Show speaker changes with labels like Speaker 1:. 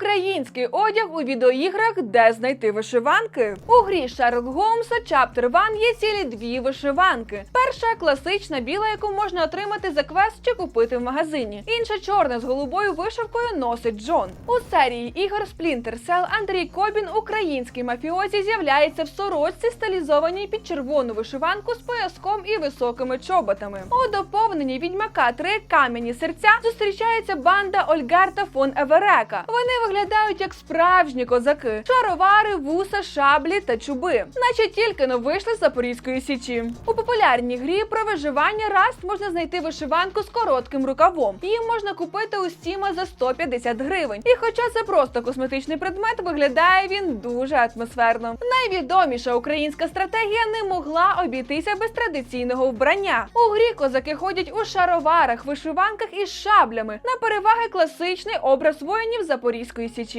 Speaker 1: Український одяг у відеоіграх, де знайти вишиванки. У грі Sherlock Holmes Chapter 1 є цілі дві вишиванки. Перша класична біла, яку можна отримати за квест чи купити в магазині. Інша чорна з голубою вишивкою носить Джон. У серії ігор Splinter Cell Андрій Кобін, український мафіозі, з'являється в сорочці, стилізованій під червону вишиванку з пояском і високими чоботами. У доповненні відьмака три кам'яні серця зустрічається банда Ольгарта фон Еверека. Вони виглядають як справжні козаки: шаровари, вуса, шаблі та чуби, наче тільки но вийшли з Запорізької січі. У популярній грі про виживання Раст можна знайти вишиванку з коротким рукавом. Її можна купити у Стіма за 150 гривень. І хоча це просто косметичний предмет, виглядає він дуже атмосферно. Найвідоміша українська стратегія не могла обійтися без традиційного вбрання. У грі козаки ходять у шароварах, вишиванках і шаблями. На переваги класичний образ воїнів Запорізької січі.